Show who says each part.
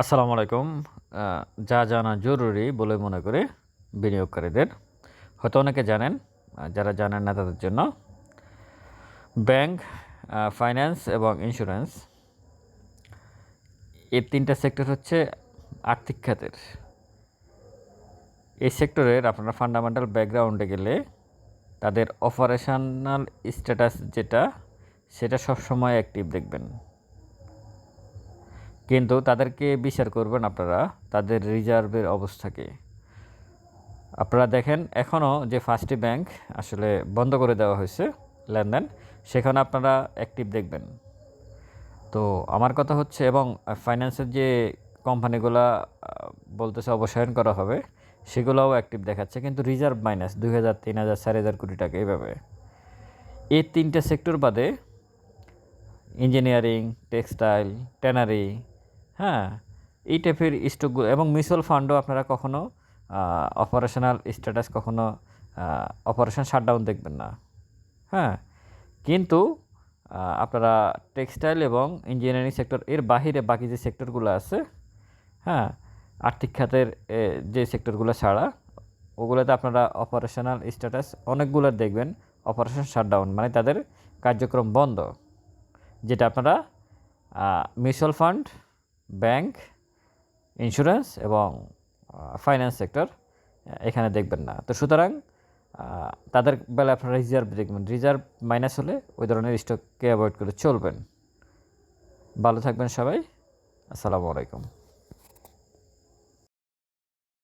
Speaker 1: আসসালামু আলাইকুম। যা জানা জরুরি বলে মনে করে বিনিয়োগকারীদের। হয়তো অনেকে জানেন যারা জানেন না তাদের জন্য ব্যাংক ফাইন্যান্স এবং ইন্স্যুরেন্স। এই তিনটা সেক্টর হচ্ছে আর্থিক খাতের। এই সেক্টরের আপনারা ফান্ডামেন্টাল ব্যাকগ্রাউন্ডে গেলে তাদের অপারেশনাল স্ট্যাটাস যেটা, সেটা সবসময় অ্যাক্টিভ দেখবেন। কিন্তু তাদেরকে বিচার করবেন আপনারা, তাদের রিজার্ভের অবস্থাকে আপনারা দেখেন এখনও যে ফার্স্টি ব্যাংক আসলে বন্ধ করে দেওয়া হয়েছে লেনদেন, সেখানে আপনারা অ্যাক্টিভ দেখবেন। তো আমার কথা হচ্ছে, এবং ফাইন্যান্সের যে কোম্পানিগুলা বলতেছে অবসায়ন করা হবে, সেগুলোও অ্যাক্টিভ দেখাচ্ছে, কিন্তু রিজার্ভ মাইনাস দুই হাজার, তিন হাজার, চার হাজার কোটি টাকা এইভাবে। এই তিনটে সেক্টর বাদে ইঞ্জিনিয়ারিং টেক্সটাইল ট্যানারি হ্যাঁ এই টাইপের স্টকগুলো এবং মিউচুয়াল ফান্ডও আপনারা কখনো অপারেশনাল স্ট্যাটাস কখনো অপারেশন শাটডাউন দেখবেন না। হ্যাঁ কিন্তু আপনারা টেক্সটাইল এবং ইঞ্জিনিয়ারিং সেক্টর এর বাহিরে বাকি যে সেক্টরগুলো আছে হ্যাঁ আর্থিক খাতের যে সেক্টরগুলো ছাড়া, ওগুলোতে আপনারা অপারেশনাল স্ট্যাটাস অনেকগুলো দেখবেন অপারেশন শাটডাউন মানে তাদের কার্যক্রম বন্ধ। যেটা আপনারা মিউচুয়াল ফান্ড ব্যাংক, ইন্স্যুরেন্স এবং ফাইন্যান্স সেক্টর এখানে দেখবেন না। তো সুতরাং তাদের বেলা আপনারা রিজার্ভ দেখবেন। রিজার্ভ মাইনাস হলে ওই ধরনের স্টককে অ্যাভয়েড করে চলবেন। ভালো থাকবেন সবাই। আসসালামু আলাইকুম।